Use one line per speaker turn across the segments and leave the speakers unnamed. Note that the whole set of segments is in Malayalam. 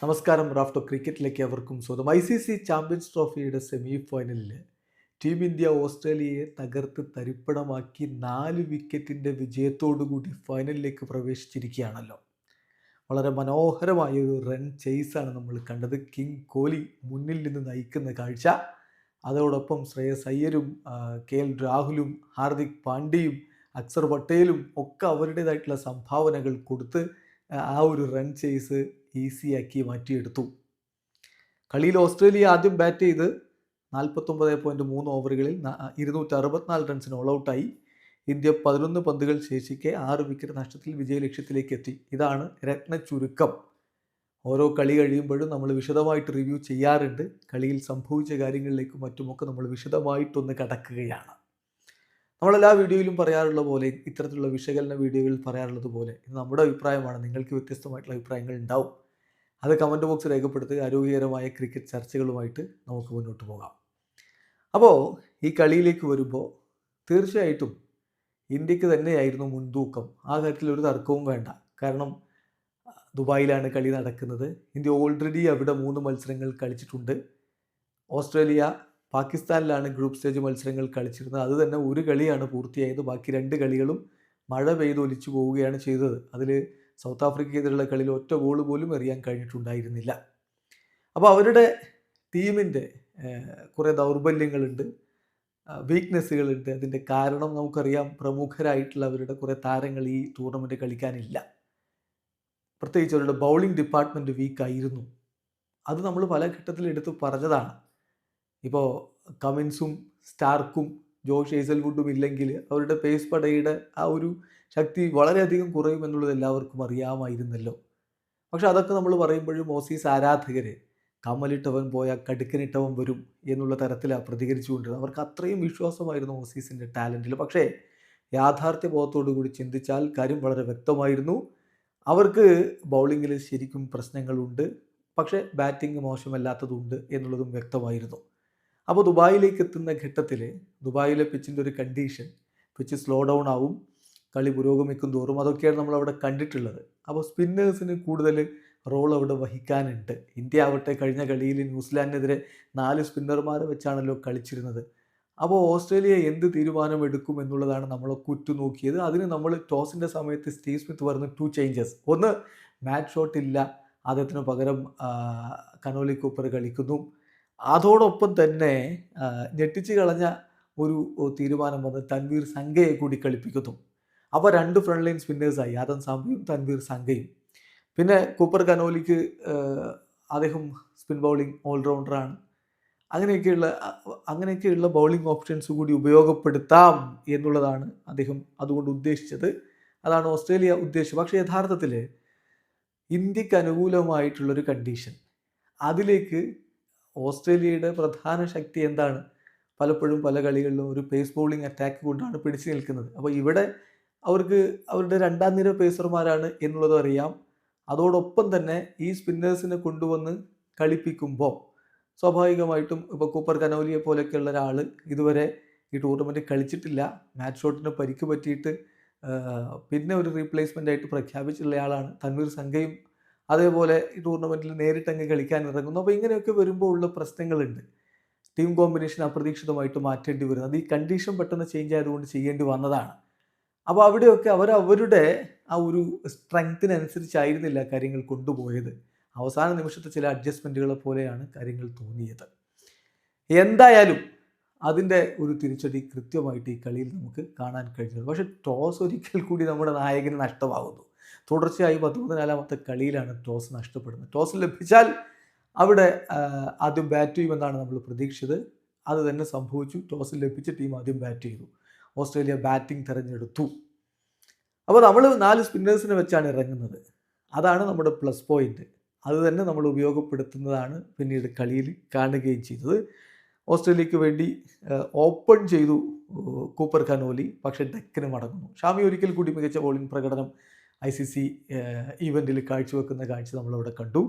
നമസ്കാരം റാഫ്റ്റോ ക്രിക്കറ്റിലേക്ക് അവർക്കും സ്വന്തം ഐ സി സി ചാമ്പ്യൻസ് ട്രോഫിയുടെ സെമി ഫൈനലിൽ ടീം ഇന്ത്യ ഓസ്ട്രേലിയയെ തകർത്ത് തരിപ്പണമാക്കി നാല് വിക്കറ്റിന്റെ വിജയത്തോടുകൂടി ഫൈനലിലേക്ക് പ്രവേശിച്ചിരിക്കുകയാണല്ലോ. വളരെ മനോഹരമായ ഒരു റൺ ചേസാണ് നമ്മൾ കണ്ടത്. കിങ് കോഹ്ലി മുന്നിൽ നിന്ന് നയിക്കുന്ന കാഴ്ച. അതോടൊപ്പം ശ്രേയസ് അയ്യരും കെ എൽ രാഹുലും ഹാർദിക് പാണ്ഡ്യയും അക്സർ പട്ടേലും ഒക്കെ അവരുടേതായിട്ടുള്ള സംഭാവനകൾ കൊടുത്ത് ആ ഒരു റൺ ചേസ് ഈസിയാക്കി മാറ്റിയെടുത്തു. കളിയിൽ ഓസ്ട്രേലിയ ആദ്യം ബാറ്റ് ചെയ്ത് നാൽപ്പത്തൊമ്പത് പോയിന്റ് മൂന്ന് ഓവറുകളിൽ ഇരുന്നൂറ്റി അറുപത്തിനാല് റൺസിന് ഓൾ ഔട്ടായി ഇന്ത്യ പതിനൊന്ന് പന്തുകൾ ശേഷിക്കെ ആറ് വിക്കറ്റ് നഷ്ടത്തിൽ വിജയലക്ഷ്യത്തിലേക്ക് എത്തി. ഇതാണ് രത്ന ചുരുക്കം. ഓരോ കളി കഴിയുമ്പോഴും നമ്മൾ വിശദമായിട്ട് റിവ്യൂ ചെയ്യാറുണ്ട്. കളിയിൽ സംഭവിച്ച കാര്യങ്ങളിലേക്കും മറ്റുമൊക്കെ നമ്മൾ വിശദമായിട്ടൊന്ന് കടക്കുകയാണ്. നമ്മളെല്ലാ വീഡിയോയിലും പറയാറുള്ള പോലെ ഇത്തരത്തിലുള്ള വിശകലന വീഡിയോകളിൽ പറയാറുള്ളത് പോലെ ഇത് നമ്മുടെ അഭിപ്രായമാണ്. നിങ്ങൾക്ക് വ്യത്യസ്തമായിട്ടുള്ള അഭിപ്രായങ്ങൾ ഉണ്ടാവും. അത് കമന്റ് ബോക്സ് രേഖപ്പെടുത്തി ആരോഗ്യകരമായ ക്രിക്കറ്റ് ചർച്ചകളുമായിട്ട് നമുക്ക് മുന്നോട്ട് പോകാം. അപ്പോൾ ഈ കളിയിലേക്ക് വരുമ്പോൾ തീർച്ചയായിട്ടും ഇന്ത്യയ്ക്ക് തന്നെയായിരുന്നു മുൻതൂക്കം. ആ കാര്യത്തിൽ ഒരു തർക്കവും വേണ്ട. കാരണം ദുബായിലാണ് കളി നടക്കുന്നത്. ഇന്ത്യ ഓൾറെഡി അവിടെ മൂന്ന് മത്സരങ്ങൾ കളിച്ചിട്ടുണ്ട്. ഓസ്ട്രേലിയ പാകിസ്ഥാനിലാണ് ഗ്രൂപ്പ് സ്റ്റേജ് മത്സരങ്ങൾ കളിച്ചിരുന്നത്. അത് തന്നെ ഒരു കളിയാണ് പൂർത്തിയായത്. ബാക്കി രണ്ട് കളികളും മഴ പെയ്തൊലിച്ചു പോവുകയാണ് ചെയ്തത്. അതിൽ സൗത്ത് ആഫ്രിക്കയ്ക്കെതിരെയുള്ള കളിയിൽ ഒറ്റ ഗോൾ പോലും എറിയാൻ കഴിഞ്ഞിട്ടുണ്ടായിരുന്നില്ല. അപ്പോൾ അവരുടെ ടീമിന്റെ കുറേ ദൗർബല്യങ്ങളുണ്ട് വീക്ക്നെസ്സുകളുണ്ട് അതിന്റെ കാരണം നമുക്കറിയാം പ്രമുഖരായിട്ടുള്ള അവരുടെ കുറേ താരങ്ങൾ ഈ ടൂർണമെന്റ് കളിക്കാനില്ല. പ്രത്യേകിച്ച് അവരുടെ ബൗളിംഗ് ഡിപ്പാർട്ട്മെന്റ് വീക്കായിരുന്നു അത് നമ്മൾ പല ഘട്ടത്തിൽ എടുത്ത് പറഞ്ഞതാണ്. ഇപ്പോൾ കമിൻസും സ്റ്റാർക്കും ജോഷ് ഏസൽവുഡും ഇല്ലെങ്കിൽ അവരുടെ പേസ് പടയുടെ ആ ഒരു ശക്തി വളരെയധികം കുറയും എന്നുള്ളത് എല്ലാവർക്കും അറിയാമായിരുന്നല്ലോ. പക്ഷെ അതൊക്കെ നമ്മൾ പറയുമ്പോഴും ഓസീസ് ആരാധകരെ കമ്മലിട്ടവൻ പോയ കടുക്കനിട്ടവൻ വരും എന്നുള്ള തരത്തിലാണ് പ്രതികരിച്ചുകൊണ്ടിരുന്നത്. അവർക്ക് അത്രയും വിശ്വാസമായിരുന്നു ഓസീസിന്റെ ടാലന്റിൽ. പക്ഷേ യാഥാർത്ഥ്യ ബോധത്തോടു കൂടി ചിന്തിച്ചാൽ കാര്യം വളരെ വ്യക്തമായിരുന്നു. അവർക്ക് ബൗളിങ്ങിൽ ശരിക്കും പ്രശ്നങ്ങളുണ്ട്. പക്ഷേ ബാറ്റിംഗ് മോശമല്ലാത്തതുണ്ട് എന്നുള്ളതും വ്യക്തമായിരുന്നു. അപ്പോൾ ദുബായിലേക്ക് എത്തുന്ന ഘട്ടത്തിൽ ദുബായിലെ പിച്ചിന്റെ ഒരു കണ്ടീഷൻ പിച്ച് സ്ലോ ഡൗൺ ആവും. കളി പുരോഗമിക്കും തോറും അതൊക്കെയാണ് നമ്മൾ അവിടെ കണ്ടിട്ടുള്ളത്. അപ്പോൾ സ്പിന്നേഴ്സിന് കൂടുതൽ റോൾ അവിടെ വഹിക്കാനുണ്ട്. ഇന്ത്യ ആവട്ടെ കഴിഞ്ഞ കളിയിൽ ന്യൂസിലാൻഡിനെതിരെ നാല് സ്പിന്നർമാരെ വെച്ചാണല്ലോ കളിച്ചിരുന്നത്. അപ്പോൾ ഓസ്ട്രേലിയ എന്ത് തീരുമാനം എടുക്കും എന്നുള്ളതാണ് നമ്മളൊക്കെ ഉറ്റുനോക്കിയത് അതിന് നമ്മൾ ടോസിന്റെ സമയത്ത് സ്റ്റീവ് സ്മിത്ത് പറഞ്ഞ ടു ചേഞ്ചസ് ഒന്ന് മാച്ച് ഷോട്ട് ഇല്ല. അദ്ദേഹത്തിന് പകരം കനോലി കൂപ്പർ കളിക്കുന്നു. അതോടൊപ്പം തന്നെ ഞെട്ടിച്ച് കളഞ്ഞ ഒരു തീരുമാനം വന്ന് തൻവീർ സംഘയെ കൂടി കളിപ്പിക്കുന്നു. അപ്പോൾ രണ്ട് ഫ്രണ്ട് ലൈൻ സ്പിന്നേഴ്സായി ആദൻ സാംബിയും തൻവീർ സംഘയും. പിന്നെ കൂപ്പർ കനോലിക്ക് അദ്ദേഹം സ്പിൻ ബൗളിംഗ് ഓൾറൗണ്ടറാണ് അങ്ങനെയൊക്കെയുള്ള അങ്ങനെയൊക്കെയുള്ള ബൗളിംഗ് ഓപ്ഷൻസ് കൂടി ഉപയോഗപ്പെടുത്താം എന്നുള്ളതാണ് അദ്ദേഹം അതുകൊണ്ട് ഉദ്ദേശിച്ചത്. അതാണ് ഓസ്ട്രേലിയ ഉദ്ദേശിച്ചത് പക്ഷേ യഥാർത്ഥത്തിൽ ഇന്ത്യയ്ക്ക് അനുകൂലമായിട്ടുള്ളൊരു കണ്ടീഷൻ അതിലേക്ക് ഓസ്ട്രേലിയയുടെ പ്രധാന ശക്തി എന്താണ്? പലപ്പോഴും പല കളികളിലും ഒരു പേസ് ബൗളിംഗ് അറ്റാക്ക് കൊണ്ടാണ് പിടിച്ചു നിൽക്കുന്നത്. അപ്പോൾ ഇവിടെ അവർക്ക് അവരുടെ രണ്ടാം നിര പേസർമാരാണ് എന്നുള്ളതും അറിയാം. അതോടൊപ്പം തന്നെ ഈ സ്പിന്നേഴ്സിനെ കൊണ്ടുവന്ന് കളിപ്പിക്കുമ്പോൾ സ്വാഭാവികമായിട്ടും ഇപ്പോൾ കൂപ്പർ കനോലിയെ പോലെയൊക്കെയുള്ള ഒരാൾ ഇതുവരെ ഈ ടൂർണമെന്റ് കളിച്ചിട്ടില്ല. മാച്ച് ഷോട്ടിന് പരിക്ക് പറ്റിയിട്ട് പിന്നെ ഒരു റീപ്ലേസ്മെന്റ് ആയിട്ട് പ്രഖ്യാപിച്ചിട്ടുള്ള ആളാണ് തൻവീർ സംഘയും. അതേപോലെ ഈ ടൂർണമെന്റിൽ നേരിട്ടങ്ങ് കളിക്കാൻ ഇറങ്ങുന്നു. അപ്പോൾ ഇങ്ങനെയൊക്കെ വരുമ്പോൾ ഉള്ള പ്രശ്നങ്ങളുണ്ട്. ടീം കോമ്പിനേഷൻ അപ്രതീക്ഷിതമായിട്ട് മാറ്റേണ്ടി വരുന്നത് അത് ഈ കണ്ടീഷൻ പെട്ടെന്ന് ചേഞ്ച് ആയതുകൊണ്ട് ചെയ്യേണ്ടി വന്നതാണ്. അപ്പോൾ അവിടെയൊക്കെ അവർ അവരുടെ ആ ഒരു സ്ട്രെങ്ത്തിനനുസരിച്ചായിരുന്നില്ല കാര്യങ്ങൾ കൊണ്ടുപോയത്. അവസാന നിമിഷത്തെ ചില അഡ്ജസ്റ്റ്മെന്റുകളെ പോലെയാണ് കാര്യങ്ങൾ തോന്നിയത്. എന്തായാലും അതിന്റെ ഒരു തിരിച്ചടി കൃത്യമായിട്ട് ഈ കളിയിൽ നമുക്ക് കാണാൻ കഴിഞ്ഞത്. പക്ഷേ ടോസ് ഒരിക്കൽ കൂടി നമ്മുടെ നായകന് നഷ്ടമാകുന്നു തുടർച്ചയായി പത്തൊമ്പതിനാലാമത്തെ കളിയിലാണ് ടോസ് നഷ്ടപ്പെടുന്നത്. ടോസ് ലഭിച്ചാൽ അവിടെ ആദ്യം ബാറ്റ് ചെയ്യുമെന്നാണ് നമ്മൾ പ്രതീക്ഷിച്ചത്. അത് തന്നെ സംഭവിച്ചു. ടോസ് ലഭിച്ച ടീം ആദ്യം ബാറ്റ് ചെയ്തു. ഓസ്ട്രേലിയ ബാറ്റിംഗ് തിരഞ്ഞെടുത്തു. അപ്പോൾ നമ്മൾ നാല് സ്പിന്നേഴ്സിനെ വെച്ചാണ് ഇറങ്ങുന്നത്. അതാണ് നമ്മുടെ പ്ലസ് പോയിന്റ് അത് തന്നെ നമ്മൾ ഉപയോഗപ്പെടുത്തുന്നതാണ് പിന്നീട് കളിയിൽ കാണുകയും ചെയ്തത്. ഓസ്ട്രേലിയക്ക് വേണ്ടി ഓപ്പൺ ചെയ്തു കൂപ്പർ കനോലി പക്ഷേ ഡെക്കിന് മടങ്ങുന്നു. ഷാമി ഒരിക്കൽ കൂടി മികച്ച ബോളിംഗ് പ്രകടനം ഐ സി സി ഈവന്റിൽ കാഴ്ചവെക്കുന്ന കാഴ്ച നമ്മളവിടെ കണ്ടു.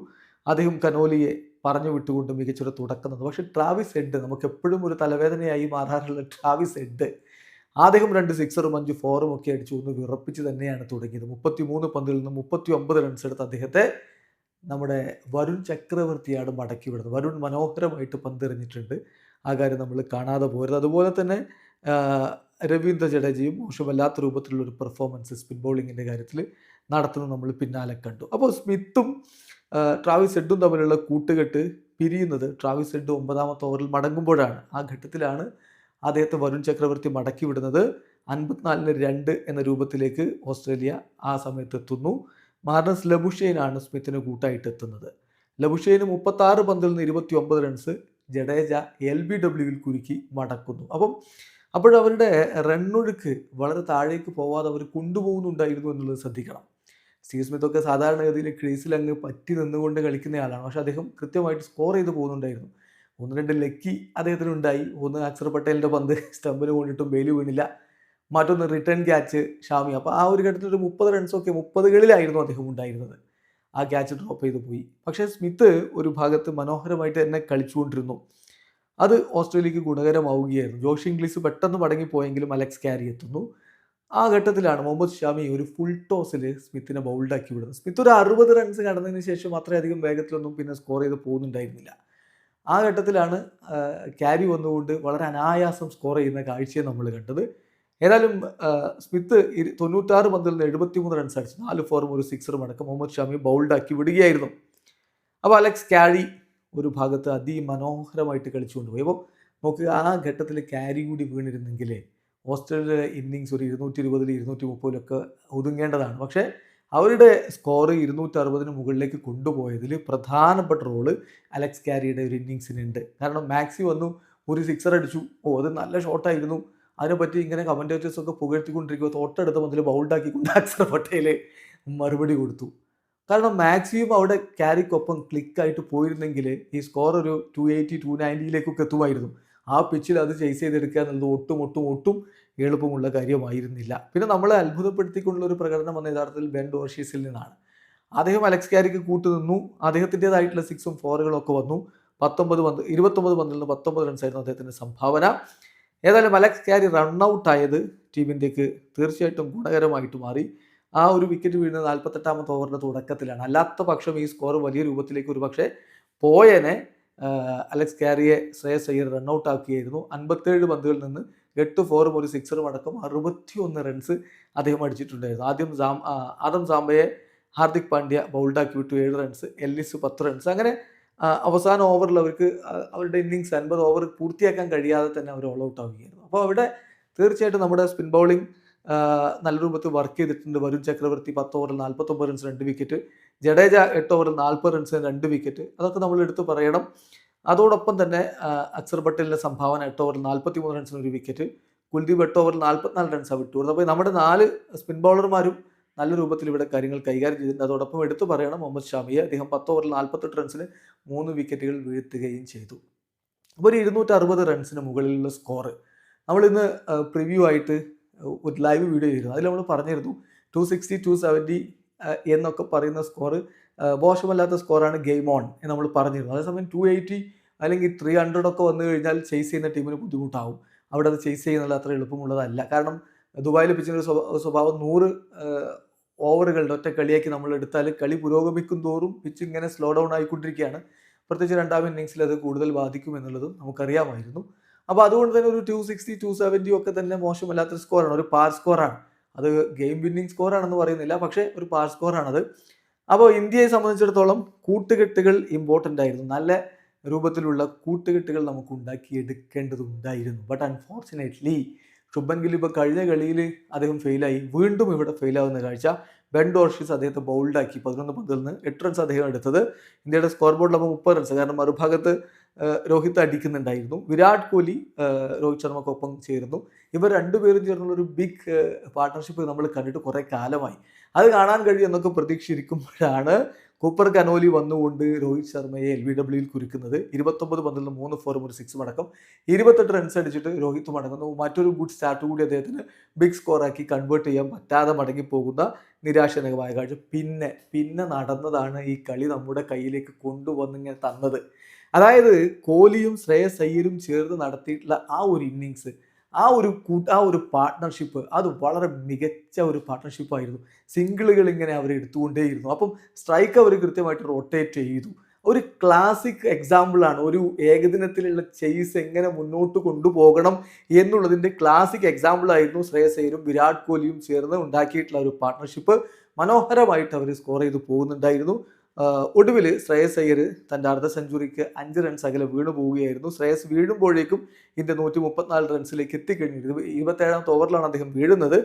അദ്ദേഹം കനോലിയെ പറഞ്ഞു വിട്ടുകൊണ്ട് മികച്ചൊരു തുടക്കം തന്നു പക്ഷേ ട്രാവിസ് ഹെഡ് നമുക്ക് എപ്പോഴും ഒരു തലവേദനയായി മാറാറുള്ള ട്രാവിസ് ഹെഡ് അദ്ദേഹം രണ്ട് സിക്സറും അഞ്ച് ഫോറും ഒക്കെ അടിച്ചു ഒന്ന് വിറപ്പിച്ച് തന്നെയാണ് തുടങ്ങിയത്. മുപ്പത്തി മൂന്ന് പന്തിൽ നിന്ന് മുപ്പത്തി ഒമ്പത് റൺസ് എടുത്ത് അദ്ദേഹത്തെ നമ്മുടെ വരുൺ ചക്രവർത്തിയാണ് മടക്കി വിടുന്നത്. വരുൺ മനോഹരമായിട്ട് പന്തെറിഞ്ഞിട്ടുണ്ട്. ആ കാര്യം നമ്മൾ കാണാതെ പോരുത്. അതുപോലെ തന്നെ രവീന്ദ്ര ജഡേജയും മോശമല്ലാത്ത രൂപത്തിലുള്ള ഒരു പെർഫോമൻസ് സ്പിൻ ബൗളിങ്ങിന്റെ കാര്യത്തിൽ നടത്തുന്നത് നമ്മൾ പിന്നാലെ കണ്ടു. അപ്പോൾ സ്മിത്തും ട്രാവിസ് ഹെഡും തമ്മിലുള്ള കൂട്ടുകെട്ട് പിരിയുന്നത് ട്രാവിസ് ഹെഡ് ഒമ്പതാമത്തെ ഓവറിൽ മടങ്ങുമ്പോഴാണ്. ആ ഘട്ടത്തിലാണ് അദ്ദേഹത്തെ വരുൺ ചക്രവർത്തി മടക്കി വിടുന്നത് അൻപത്തിനാലിന് രണ്ട് എന്ന രൂപത്തിലേക്ക് ഓസ്ട്രേലിയ ആ സമയത്ത് എത്തുന്നു. മാർണസ് ലബുഷെയിനാണ് സ്മിത്തിന് കൂട്ടായിട്ട് എത്തുന്നത്. ലബുഷെയിന് മുപ്പത്തി ആറ് പന്തിൽ നിന്ന് ഇരുപത്തി ഒമ്പത് റൺസ് ജഡേജ എൽ ബി ഡബ്ല്യുവിൽ കുരുക്കി മടക്കുന്നു. അപ്പം അപ്പോഴവരുടെ റണ്ണൊഴുക്ക് വളരെ താഴേക്ക് പോവാതെ അവർ കൊണ്ടുപോകുന്നുണ്ടായിരുന്നു എന്നുള്ളത് ശ്രദ്ധിക്കണം. സ്റ്റീവ് സ്മിത്തൊക്കെ സാധാരണഗതിയിൽ ക്രീസിൽ അങ്ങ് പറ്റി നിന്നുകൊണ്ട് കളിക്കുന്നയാളാണ് പക്ഷേ അദ്ദേഹം കൃത്യമായിട്ട് സ്കോർ ചെയ്ത് പോകുന്നുണ്ടായിരുന്നു. ഒന്ന് രണ്ട് ലക്കി അദ്ദേഹത്തിനുണ്ടായി. ഒന്ന് അക്ഷർ പട്ടേലിന്റെ പന്ത്. സ്റ്റമ്പിന് കൊണ്ടിട്ടും ബെയിൽ വീണില്ല. മറ്റൊന്ന് റിട്ടേൺ ക്യാച്ച് ഷാമി. അപ്പോൾ ആ ഒരു ഘട്ടത്തിൽ ഒരു മുപ്പത് റൺസൊക്കെ മുപ്പതുകളിലായിരുന്നു അദ്ദേഹം ഉണ്ടായിരുന്നത്. ആ ക്യാച്ച് ഡ്രോപ്പ് ചെയ്ത് പോയി. പക്ഷേ സ്മിത്ത് ഒരു ഭാഗത്ത് മനോഹരമായിട്ട് തന്നെ കളിച്ചുകൊണ്ടിരുന്നു. അത് ഓസ്ട്രേലിയക്ക് ഗുണകരമാവുകയായിരുന്നു. ജോഷ് ഇംഗ്ലീസ് പെട്ടെന്ന് മടങ്ങിപ്പോയെങ്കിലും അലക്സ് ക്യാരി എത്തുന്നു. ആ ഘട്ടത്തിലാണ് മുഹമ്മദ് ഷാമി ഒരു ഫുൾ ടോസിൽ സ്മിത്തിനെ ബൗൾഡാക്കി വിടുന്നത്. സ്മിത്ത് ഒരു അറുപത് റൺസ് കടന്നതിന് ശേഷം അത്രയധികം വേഗത്തിലൊന്നും പിന്നെ സ്കോർ ചെയ്ത് പോകുന്നുണ്ടായിരുന്നില്ല. ആ ഘട്ടത്തിലാണ് ക്യാരി വന്നുകൊണ്ട് വളരെ അനായാസം സ്കോർ ചെയ്യുന്ന കാഴ്ചയെ നമ്മൾ കണ്ടത്. ഏതായാലും സ്മിത്ത് തൊണ്ണൂറ്റാറ് പന്തിൽ നിന്ന് എഴുപത്തിമൂന്ന് റൺസ് അടിച്ചു നാല് ഫോറും ഒരു സിക്സറും അടക്കം മുഹമ്മദ് ഷാമി ബൗൾഡാക്കി വിടുകയായിരുന്നു. അപ്പോൾ അലക്സ് ക്യാരി ഒരു ഭാഗത്ത് അതിമനോഹരമായിട്ട് കളിച്ചുകൊണ്ടുപോയി അപ്പോൾ നമുക്ക് ആ ഘട്ടത്തിൽ ക്യാരി കൂടി വീണിരുന്നെങ്കിൽ ഓസ്ട്രേലിയയുടെ ഇന്നിങ്സ് ഒരു ഇരുന്നൂറ്റി ഇരുപതിൽ ഇരുന്നൂറ്റി മുപ്പതിലൊക്കെ ഒതുങ്ങേണ്ടതാണ്. പക്ഷേ അവരുടെ സ്കോർ ഇരുന്നൂറ്റി അറുപതിന് മുകളിലേക്ക് കൊണ്ടുപോയതിൽ പ്രധാനപ്പെട്ട റോൾ അലക്സ് ക്യാരിയുടെ ഒരു ഇന്നിങ്സിനുണ്ട് കാരണം മാക്സി വന്നു ഒരു സിക്സർ അടിച്ചു. ഓ അത് നല്ല ഷോട്ടായിരുന്നു അതിനെപ്പറ്റി ഇങ്ങനെ കമന്റേറ്റേഴ്സ് ഒക്കെ പുകഴ്ത്തിക്കൊണ്ടിരിക്കുക തൊട്ടടുത്ത മുതൽ ബൗൾഡാക്കിക്കൊണ്ട് അക്സർ പട്ടേൽ മറുപടി കൊടുത്തു. കാരണം മാക്സിയും അവിടെ ക്യാരിക്കൊപ്പം ക്ലിക്കായിട്ട് പോയിരുന്നെങ്കിൽ ഈ സ്കോർ ഒരു ടു എയ്റ്റി ടു നയന്റിയിലേക്കൊക്കെ എത്തുമായിരുന്നു. ആ പിച്ചിൽ അത് ചേസ് ചെയ്തെടുക്കുക എന്നുള്ളത് ഒട്ടും ഒട്ടും ഒട്ടും എളുപ്പമുള്ള കാര്യമായിരുന്നില്ല. പിന്നെ നമ്മളെ അത്ഭുതപ്പെടുത്തിക്കൊണ്ടുള്ള ഒരു പ്രകടനം വന്ന യഥാർത്ഥത്തിൽ ബെൻ ഡോർഷീസിൽ നിന്നാണ്. അദ്ദേഹം അലക്സ് ക്യാരിക്ക് കൂട്ടുനിന്നു. അദ്ദേഹത്തിന്റെതായിട്ടുള്ള സിക്സും ഫോറുകളും ഒക്കെ വന്നു. പത്തൊമ്പത് പന്ത് ഇരുപത്തൊമ്പത് പന്തിൽ നിന്ന് പത്തൊമ്പത് റൺസായിരുന്നു അദ്ദേഹത്തിന്റെ സംഭാവന. ഏതായാലും അലക്സ് ക്യാരി റൺ ഔട്ട് ആയത് ടീം തീർച്ചയായിട്ടും ഗുണകരമായിട്ട് മാറി. ആ ഒരു വിക്കറ്റ് വീഴുന്ന നാൽപ്പത്തെട്ടാമത്തെ ഓവറിന്റെ തുടക്കത്തിലാണ്. അല്ലാത്ത പക്ഷം ഈ സ്കോർ വലിയ രൂപത്തിലേക്ക് ഒരു പക്ഷേ പോയനെ അലക്സ് ക്യാരിയെ ശ്രേയസ് അയ്യർ റൺ ഔട്ട് ആക്കിയായിരുന്നു അൻപത്തേഴ് പന്തുകളിൽ നിന്ന് എട്ട് ഫോറും ഒരു സിക്സറും അടക്കം അറുപത്തി ഒന്ന് റൺസ് അദ്ദേഹം അടിച്ചിട്ടുണ്ടായിരുന്നു. ആദ്യം സാം ആദം സാംബയെ ഹാർദിക് പാണ്ഡ്യ ബൗൾഡാക്കി വിട്ടു. ഏഴ് റൺസ് എല്ലിസ് പത്ത് റൺസ് അങ്ങനെ അവസാന ഓവറിൽ അവർക്ക് അവരുടെ ഇന്നിങ്സ് അൻപത് ഓവർ പൂർത്തിയാക്കാൻ കഴിയാതെ തന്നെ അവർ ഓൾ ഔട്ട് ആവുകയായിരുന്നു. അപ്പോൾ അവിടെ തീർച്ചയായിട്ടും നമ്മുടെ സ്പിൻ ബൗളിംഗ് നല്ല രൂപത്തിൽ വർക്ക് ചെയ്തിട്ടുണ്ട്. വരുൺ ചക്രവർത്തി പത്ത് ഓവറിൽ നാൽപ്പത്തൊമ്പത് റൺസ് രണ്ട് വിക്കറ്റ് ജഡേജ എട്ട് ഓവറിൽ നാൽപ്പത് റൺസ് രണ്ട് വിക്കറ്റ് അതൊക്കെ നമ്മൾ എടുത്ത് പറയണം. അതോടൊപ്പം തന്നെ അക്സർ പട്ടേലിന്റെ സംഭാവന എട്ട് ഓവറിൽ നാൽപ്പത്തി മൂന്ന് റൺസിന് ഒരു വിക്കറ്റ് കുൽദീപ് എട്ട് ഓവറിൽ നാൽപ്പത്തിനാല് റൺസാണ് വിട്ടുകൊടുത്തത്. അപ്പോൾ നമ്മുടെ നാല് സ്പിൻ ബൗളർമാരും നല്ല രൂപത്തിൽ ഇവിടെ കാര്യങ്ങൾ കൈകാര്യം ചെയ്തിട്ടുണ്ട്. അതോടൊപ്പം എടുത്തു പറയണം മുഹമ്മദ് ഷാമിയെ അദ്ദേഹം പത്ത് ഓവറിൽ നാൽപ്പത്തെട്ട് റൺസിന് മൂന്ന് വിക്കറ്റുകൾ വീഴ്ത്തുകയും ചെയ്തു. അപ്പോൾ ഒരു ഇരുന്നൂറ്റി അറുപത് റൺസിന് മുകളിലുള്ള സ്കോർ നമ്മളിന്ന് പ്രിവ്യൂ ആയിട്ട് ഒരു ലൈവ് വീഡിയോ ചെയ്തിരുന്നു. അതിൽ നമ്മൾ പറഞ്ഞിരുന്നു ടു സിക്സ്റ്റി ടു സെവന്റി എന്നൊക്കെ പറയുന്ന സ്കോർ മോശമല്ലാത്ത സ്കോറാണ് ഗെയിം ഓൺ എന്ന് നമ്മൾ പറഞ്ഞിരുന്നു. അതേസമയം ടു എയ്റ്റി അല്ലെങ്കിൽ ത്രീ ഹൺഡ്രഡ് ഒക്കെ വന്നു കഴിഞ്ഞാൽ ചേസ് ചെയ്യുന്ന ടീമിന് ബുദ്ധിമുട്ടാവും. അവിടെ അത് ചേസ് ചെയ്യുന്നത് അത്ര എളുപ്പമുള്ളതല്ല. കാരണം ദുബായിൽ പിച്ചിന്റെ സ്വഭാവം നൂറ് ഓവറുകളുടെ ഒറ്റ കളിയാക്കി നമ്മൾ എടുത്താൽ കളി പുരോഗമിക്കും തോറും പിച്ച് ഇങ്ങനെ സ്ലോ ഡൗൺ ആയിക്കൊണ്ടിരിക്കുകയാണ്. പ്രത്യേകിച്ച് രണ്ടാം ഇന്നിങ്സിൽ അത് കൂടുതൽ ബാധിക്കും എന്നുള്ളതും നമുക്കറിയാമായിരുന്നു. അപ്പോൾ അതുകൊണ്ട് തന്നെ ഒരു ടു സിക്സ്റ്റി ടു സെവന്റി ഒക്കെ തന്നെ മോശമല്ലാത്തൊരു സ്കോറാണ് ഒരു പാർ സ്കോറാണ് അത് ഗെയിം വിന്നിങ് സ്കോറാണെന്ന് പറയുന്നില്ല. പക്ഷേ ഒരു പാർ സ്കോറാണത് അപ്പോൾ ഇന്ത്യയെ സംബന്ധിച്ചിടത്തോളം കൂട്ടുകെട്ടുകൾ ഇമ്പോർട്ടന്റ് ആയിരുന്നു. നല്ല രൂപത്തിലുള്ള കൂട്ടുകെട്ടുകൾ നമുക്ക് ഉണ്ടാക്കിയെടുക്കേണ്ടതുണ്ടായിരുന്നു. ബട്ട് അൺഫോർച്ചുനേറ്റ്ലി ശുഭൻ ഗിൽ ഇപ്പോൾ കഴിഞ്ഞ കളിയിൽ അദ്ദേഹം ഫെയിലായി വീണ്ടും ഇവിടെ ഫെയിലാവുന്ന കാഴ്ച. ബെൻ ഡോർഷിസ് അദ്ദേഹത്തെ ബൗൾഡാക്കി പതിനൊന്ന് പന്തിൽ നിന്ന് എട്ട് റൺസ് അദ്ദേഹം എടുത്തത്. ഇന്ത്യയുടെ സ്കോർ ബോർഡിലപ്പോൾ മുപ്പത് റൺസ് കാരണം മറുഭാഗത്ത് രോഹിത് അടിക്കുന്നുണ്ടായിരുന്നു. വിരാട് കോഹ്ലി രോഹിത് ശർമ്മക്കൊപ്പം ചേരുന്നു. ഇവർ രണ്ടുപേരും ചേർന്നുള്ള ഒരു ബിഗ് പാർട്ട്ണർഷിപ്പ് നമ്മൾ കണ്ടിട്ട് കുറേ കാലമായി. അത് കാണാൻ കഴിയും എന്നൊക്കെ പ്രതീക്ഷിച്ചിരിക്കുമ്പോഴാണ് കൂപ്പർ കനോലി വന്നുകൊണ്ട് രോഹിത് ശർമ്മയെ എൽ ബി ഡബ്ല്യുയിൽ കുരുക്കുന്നത്. ഇരുപത്തൊമ്പത് പന്തിൽ നിന്ന് മൂന്ന് ഫോറും ഒരു സിക്സും അടക്കം ഇരുപത്തെട്ട് റൺസ് അടിച്ചിട്ട് രോഹിത് മടങ്ങുന്നു. മറ്റൊരു ഗുഡ് സ്റ്റാർട്ട് കൂടി അദ്ദേഹത്തിന് ബിഗ് സ്കോറാക്കി കൺവേർട്ട് ചെയ്യാൻ പറ്റാതെ മടങ്ങിപ്പോകുന്ന നിരാശജനകമായ കാഴ്ച. പിന്നെ പിന്നെ നടന്നതാണ് ഈ കളി നമ്മുടെ കയ്യിലേക്ക് കൊണ്ടുവന്നിങ്ങനെ തന്നത്. അതായത് കോഹ്ലിയും ശ്രേയസ് അയ്യരും ചേർന്ന് നടത്തിയിട്ടുള്ള ആ ഒരു ഇന്നിങ്സ് ആ ഒരു കൂട്ട ആ ഒരു പാർട്ട്ണർഷിപ്പ് അത് വളരെ മികച്ച ഒരു പാർട്ട്ണർഷിപ്പായിരുന്നു സിംഗിളുകൾ ഇങ്ങനെ അവർ എടുത്തുകൊണ്ടേയിരുന്നു. അപ്പം സ്ട്രൈക്ക് അവർ കൃത്യമായിട്ട് റൊട്ടേറ്റ് ചെയ്തു. ഒരു ക്ലാസിക് എക്സാമ്പിളാണ് ഒരു ഏകദിനത്തിലുള്ള ചെയ്സ് എങ്ങനെ മുന്നോട്ട് കൊണ്ടുപോകണം എന്നുള്ളതിന്റെ ക്ലാസിക് എക്സാമ്പിളായിരുന്നു ശ്രേയസ് അയ്യരും വിരാട് കോഹ്ലിയും ചേർന്ന് ഉണ്ടാക്കിയിട്ടുള്ള ഒരു പാർട്ട്ണർഷിപ്പ് മനോഹരമായിട്ട് അവർ സ്കോർ ചെയ്ത് പോകുന്നുണ്ടായിരുന്നു. ഒടുവിൽ ശ്രേയസ് അയ്യർ തന്റെ അർദ്ധ സെഞ്ചുറിക്ക് അഞ്ച് റൺസ് അകലെ വീണു പോവുകയായിരുന്നു. ശ്രേയസ് വീഴുമ്പോഴേക്കും ഇന്ത്യ നൂറ്റി മുപ്പത്തിനാല് റൺസിലേക്ക് എത്തിക്കഴിഞ്ഞു. ഇരുപത്തേഴാമത്തെ ഓവറിലാണ് അദ്ദേഹം വീഴുന്നത്.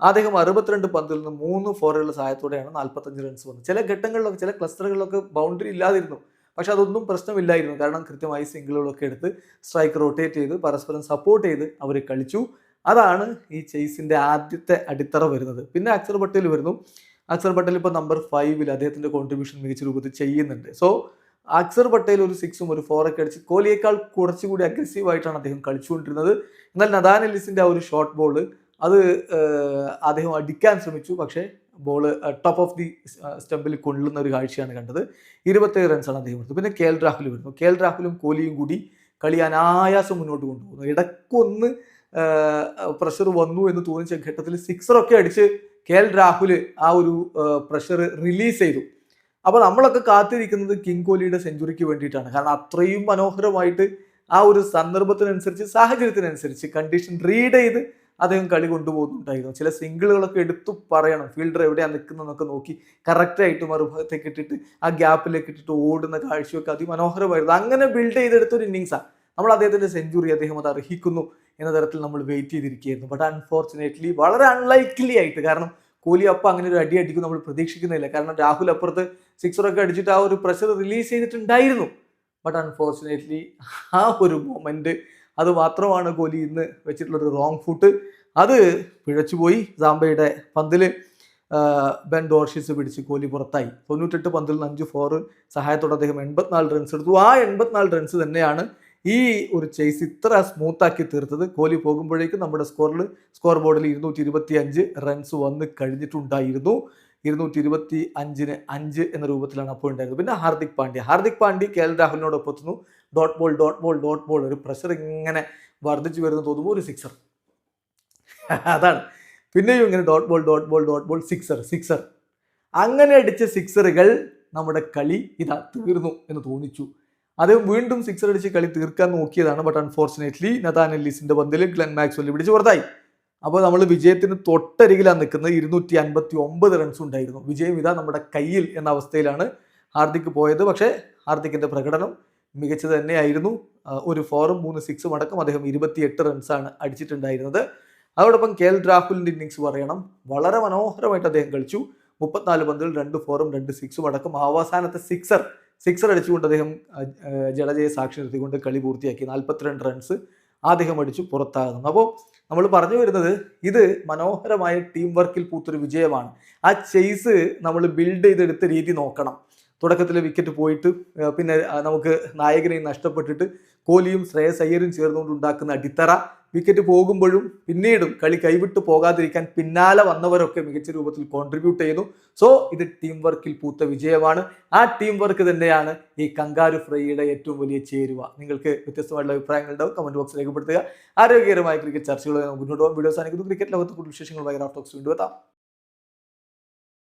അദ്ദേഹം അറുപത്തിരണ്ട് പന്തിൽ നിന്ന് മൂന്ന് ഫോറുകളുടെ സഹായത്തോടെയാണ് നാൽപ്പത്തഞ്ച് റൺസ് വന്നത്. ചില ഘട്ടങ്ങളിലൊക്കെ ചില ക്ലസ്റ്ററുകളിലൊക്കെ ബൗണ്ടറി ഇല്ലാതിരുന്നു. പക്ഷെ അതൊന്നും പ്രശ്നമില്ലായിരുന്നു. കാരണം കൃത്യമായി സിംഗിളുകളൊക്കെ എടുത്ത് സ്ട്രൈക്ക് റൊട്ടേറ്റ് ചെയ്ത് പരസ്പരം സപ്പോർട്ട് ചെയ്ത് അവർ കളിച്ചു. അതാണ് ഈ ചേസിന്റെ ആദ്യത്തെ അടിത്തറ വരുന്നത്. പിന്നെ അക്ഷർ പട്ടേൽ വരുന്നു. അക്സർ പട്ടേൽ ഇപ്പോൾ നമ്പർ ഫൈവിൽ അദ്ദേഹത്തിന്റെ കോൺട്രിബ്യൂഷൻ മികച്ച രൂപത്തിൽ ചെയ്യുന്നുണ്ട്. സോ അക്സർ പട്ടേൽ ഒരു സിക്സും ഒരു ഫോറൊക്കെ അടിച്ച് കോഹ്ലിയേക്കാൾ കുറച്ചുകൂടി അഗ്രസീവ് ആയിട്ടാണ് അദ്ദേഹം കളിച്ചുകൊണ്ടിരുന്നത്. എന്നാൽ നദാൻ എല്ലിസിന്റെ ആ ഒരു ഷോർട്ട് ബോൾ അത് അദ്ദേഹം അടിക്കാൻ ശ്രമിച്ചു. പക്ഷേ ബോൾ ടോപ്പ് ഓഫ് ദി സ്റ്റമ്പിൽ കൊള്ളുന്ന ഒരു കാഴ്ചയാണ് കണ്ടത്. ഇരുപത്തേഴ് റൺസാണ് അദ്ദേഹം എടുത്തത്. പിന്നെ കെ എൽ രാഹുൽ വരുന്നു. കെ എൽ രാഹുലും കോഹ്ലിയും കൂടി കളി അനായാസം മുന്നോട്ട് കൊണ്ടുപോകുന്നു. ഇടയ്ക്കൊന്ന് പ്രഷർ വന്നു എന്ന് തോന്നിച്ച ഘട്ടത്തിൽ സിക്സറൊക്കെ അടിച്ച് കെ എൽ രാഹുൽ ആ ഒരു പ്രഷർ റിലീസ് ചെയ്തു. അപ്പോൾ നമ്മളൊക്കെ കാത്തിരിക്കുന്നത് കിങ് കോഹ്ലിയുടെ സെഞ്ചുറിക്ക് വേണ്ടിയിട്ടാണ്. കാരണം അത്രയും മനോഹരമായിട്ട് ആ ഒരു സന്ദർഭത്തിനനുസരിച്ച് സാഹചര്യത്തിനനുസരിച്ച് കണ്ടീഷൻ റീഡ് ചെയ്ത് അദ്ദേഹം കളി കൊണ്ടുപോകുന്നുണ്ടായിരുന്നു. ചില സിംഗിളുകളൊക്കെ എടുത്തു പറയണം. ഫീൽഡർ എവിടെയാണ് നിൽക്കുന്നതെന്നൊക്കെ നോക്കി കറക്റ്റായിട്ട് മറുഭാഗത്തേക്ക് ഇട്ടിട്ട് ആ ഗ്യാപ്പിലേക്ക് ഇട്ടിട്ട് ഓടുന്ന കാഴ്ചയൊക്കെ അതിമനോഹരമായിരുന്നു. അങ്ങനെ ബിൽഡ് ചെയ്തെടുത്ത ഒരു ഇന്നിങ്സാണ് നമ്മൾ അദ്ദേഹത്തിന്റെ സെഞ്ചുറി അദ്ദേഹം അത് അർഹിക്കുന്നു. എന്ന തരത്തിൽ നമ്മൾ വെയിറ്റ് ചെയ്തിരിക്കുകയായിരുന്നു. ബട്ട് അൺഫോർച്ചുനേറ്റ്ലി വളരെ അൺലൈക്ലി ആയിട്ട് കാരണം കോഹ്ലി അപ്പം അങ്ങനെ ഒരു അടി അടിക്കും നമ്മൾ പ്രതീക്ഷിക്കുന്നില്ല. കാരണം രാഹുൽ അപ്പുറത്ത് സിക്സറൊക്കെ അടിച്ചിട്ട് ആ ഒരു പ്രഷർ റിലീസ് ചെയ്തിട്ടുണ്ടായിരുന്നു. ബട്ട് അൺഫോർച്ചുനേറ്റ്ലി ആ ഒരു മൊമെന്റ് അത് മാത്രമാണ് കോഹ്ലി ഇന്ന് വെച്ചിട്ടുള്ള ഒരു റോങ് ഫുട്ട് അത് പിഴച്ചുപോയി സാംബയുടെ പന്തിൽ ബെൻ ഡോർഷിസ് പിടിച്ച് കോഹ്ലി പുറത്തായി. തൊണ്ണൂറ്റെട്ട് പന്തിൽ നിന്ന് അഞ്ച് ഫോർ സഹായത്തോടെ അദ്ദേഹം എൺപത്തിനാല് റൺസ് എടുത്തു. ആ എൺപത്തിനാല് റൺസ് തന്നെയാണ് ഈ ഒരു ചേസ് ഇത്ര സ്മൂത്താക്കി തീർത്തത്. കോഹ്ലി പോകുമ്പോഴേക്കും നമ്മുടെ സ്കോറിൽ സ്കോർ ബോർഡിൽ ഇരുന്നൂറ്റി ഇരുപത്തി അഞ്ച് റൺസ് വന്ന് കഴിഞ്ഞിട്ടുണ്ടായിരുന്നു. ഇരുന്നൂറ്റി ഇരുപത്തി അഞ്ചിന് അഞ്ച് എന്ന രൂപത്തിലാണ് അപ്പോൾ ഉണ്ടായിരുന്നത്. പിന്നെ ഹാർദിക് പാണ്ഡ്യ. ഹാർദിക് പാണ്ഡ്യ കെ എൽ രാഹുലിനോടൊപ്പം എത്തുന്നു. Dot ball dot ball dot ball ഒരു പ്രഷർ ഇങ്ങനെ വർദ്ധിച്ചു വരുന്ന തോന്നുമ്പോൾ ഒരു സിക്സർ അതാണ്. പിന്നെയും ഇങ്ങനെ dot ball dot ball dot ball sixer sixer അങ്ങനെ അടിച്ച സിക്സറുകൾ നമ്മുടെ കളി ഇതാ തീർന്നു എന്ന് തോന്നിച്ചു. അദ്ദേഹം വീണ്ടും സിക്സർ അടിച്ച് കളി തീർക്കാൻ നോക്കിയതാണ് ബട്ട് അൺഫോർച്ചുനേറ്റ്ലി നതാൻ എല്ലിസിന്റെ പന്തിൽ ഗ്ലെൻ മാക്സ്വെല്ലി പിടിച്ച് പുറത്തായി. അപ്പോൾ നമ്മൾ വിജയത്തിന് തൊട്ടരികിലാണ് നിൽക്കുന്നത് ഇരുന്നൂറ്റി അൻപത്തി ഒമ്പത് റൺസ് ഉണ്ടായിരുന്നു. വിജയം ഇതാ നമ്മുടെ കയ്യിൽ എന്ന അവസ്ഥയിലാണ് ഹാർദിക് പോയത്. പക്ഷേ ഹാർദിക്കിന്റെ പ്രകടനം മികച്ചത് തന്നെയായിരുന്നു. ഒരു ഫോറും മൂന്ന് സിക്സും അടക്കം അദ്ദേഹം ഇരുപത്തിയെട്ട് റൺസാണ് അടിച്ചിട്ടുണ്ടായിരുന്നത്. അതോടൊപ്പം കെ എൽ രാഹുലിന്റെ ഇന്നിങ്സ് പറയണം. വളരെ മനോഹരമായിട്ട് അദ്ദേഹം കളിച്ചു. മുപ്പത്തിനാല് പന്തിൽ രണ്ട് ഫോറും രണ്ട് സിക്സും അടക്കം അവസാനത്തെ സിക്സർ സിക്സർ അടിച്ചുകൊണ്ട് അദ്ദേഹം ജഡജയെ സാക്ഷി നിർത്തിക്കൊണ്ട് കളി പൂർത്തിയാക്കി നാൽപ്പത്തിരണ്ട് റൺസ് അദ്ദേഹം അടിച്ചു പുറത്താകുന്നു. അപ്പോൾ നമ്മൾ പറഞ്ഞു വരുന്നത് ഇത് മനോഹരമായ ടീം വർക്കിൽ പൂത്തൊരു വിജയമാണ്. ആ ചെയ്സ് നമ്മൾ ബിൽഡ് ചെയ്തെടുത്ത രീതി നോക്കണം. തുടക്കത്തിൽ വിക്കറ്റ് പോയിട്ട് പിന്നെ നമുക്ക് നായകനെ നഷ്ടപ്പെട്ടിട്ട് കോഹ്ലിയും ശ്രേയസ് അയ്യരും ചേർന്നുകൊണ്ട് ഉണ്ടാക്കുന്ന അടിത്തറ. വിക്കറ്റ് പോകുമ്പോഴും പിന്നീടും കളി കൈവിട്ട് പോകാതിരിക്കാൻ പിന്നാലെ വന്നവരൊക്കെ മികച്ച രൂപത്തിൽ കോൺട്രിബ്യൂട്ട് ചെയ്യുന്നു. സോ ഇത് ടീം വർക്കിൽ പൂത്ത വിജയമാണ്. ആ ടീം വർക്ക് തന്നെയാണ് ഈ കങ്കാരു ഫ്രൈയുടെ ഏറ്റവും വലിയ ചേരുവ. നിങ്ങൾക്ക് വ്യത്യസ്തമായിട്ടുള്ള അഭിപ്രായങ്ങൾ ഉണ്ടാവും. കമന്റ് ബോക്സ് രേഖപ്പെടുത്തുക. ആരോഗ്യകരമായ ക്രിക്കറ്റ് ചർച്ചകളും മുന്നോട്ട് പോകാൻ വീഡിയോസ് ആണെങ്കിൽ ക്രിക്കറ്റ് ലോകത്ത് കൂടുതൽ വിശേഷങ്ങളുമായി റാഫ് ടോക്സ് വീണ്ടും എത്താം.